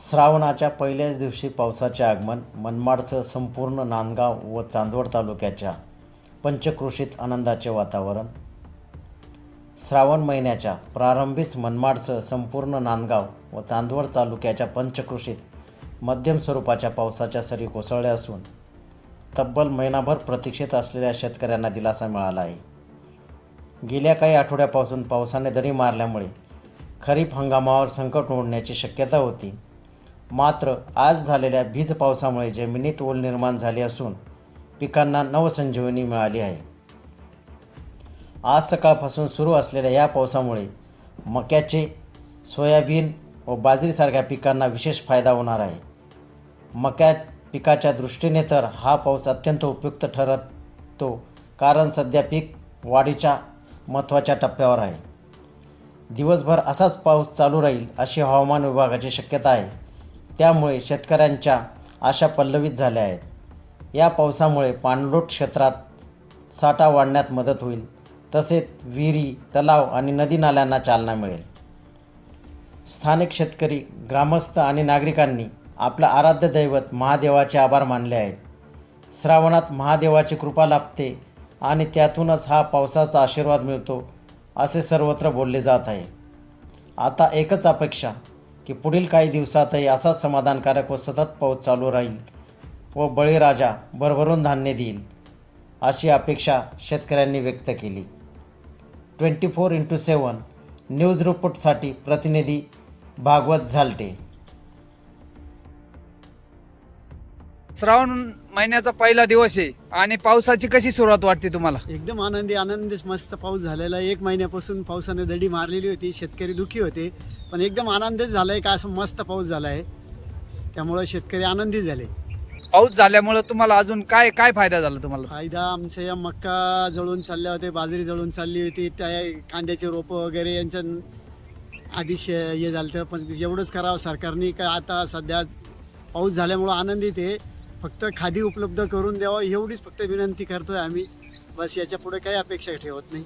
श्रावणाच्या पहिल्याच दिवशी पावसाचे आगमन मनमाडसह संपूर्ण नांदगाव व चांदवड तालुक्याच्या पंचक्रोशीत आनंदाचे वातावरण. श्रावण महिन्याच्या प्रारंभीच मनमाडसह संपूर्ण नांदगाव व चांदवड तालुक्याच्या पंचक्रोशीत मध्यम स्वरूपाच्या पावसाच्या सरी कोसळल्या असून तब्बल महिनाभर प्रतीक्षित असलेल्या शेतकऱ्यांना दिलासा मिळाला आहे. गेल्या काही आठवड्यापासून पावसाने दडी मारल्यामुळे खरीप हंगामावर संकट ओढण्याची शक्यता होती. मात्र आज झालेल्या वीज पावसामुळे जमिनीत ओल निर्माण झाली असून पिकांना नवसंजीवनी मिळाली आहे. आज सकाळपासून सुरू असलेल्या या पावसामुळे मक्याचे सोयाबीन व बाजरीसारख्या पिकांना विशेष फायदा होणार आहे. मक्या पिकाच्या दृष्टीने तर हा पाऊस अत्यंत उपयुक्त ठरतो कारण सध्या पीक वाढीच्या महत्त्वाच्या टप्प्यावर आहे. दिवसभर असाच पाऊस चालू राहील अशी हवामान विभागाची शक्यता आहे. त्यामुळे शेतकऱ्यांच्या आशा पल्लवित झाल्या आहेत. या पावसामुळे पाणलोट क्षेत्रात साठा वाढण्यात मदत होईल. तसेच विहिरी तलाव आणि नदी नाल्यांना चालना मिळेल. स्थानिक शेतकरी ग्रामस्थ आणि नागरिकांनी आपलं आराध्य दैवत महादेवाचे आभार मानले आहेत. श्रावणात महादेवाची कृपा लाभते आणि त्यातूनच हा पावसाचा आशीर्वाद मिळतो असे सर्वत्र बोलले जात आहे. आता एकच अपेक्षा की पुढील काही दिवसातही असाच समाधानकारक व सतत पाऊस चालू राहील व बळीराजा भरभरून धान्य देईल अशी अपेक्षा शेतकऱ्यांनी व्यक्त केली. Twenty four into seven news रिपोर्टसाठी प्रतिनिधी भागवत झालटे. श्रावण महिन्याचा पहिला दिवस आहे आणि पावसाची कशी सुरुवात वाटते तुम्हाला? एकदम आनंदी आनंदी मस्त पाऊस झालेला. एक महिन्यापासून पावसाने दडी मारलेली होती शेतकरी दुखी होते. पण एकदम आनंदच झाला आहे का असं मस्त पाऊस झाला आहे त्यामुळं शेतकरी आनंदी झाले. पाऊस झाल्यामुळे तुम्हाला अजून काय काय फायदा झाला तुम्हाला? फायदा आमच्या या मक्का जळून चालल्या होते बाजरी जळून चालली होती त्या कांद्याचे रोपं वगैरे यांच्या आधी शे हे झालं होतं. पण एवढंच करावं सरकारने का आता सध्या पाऊस झाल्यामुळं आनंदित आहे. फक्त खादी उपलब्ध करून द्यावं एवढीच फक्त विनंती करतोय आम्ही. बस याच्यापुढे काही अपेक्षा ठेवत नाही.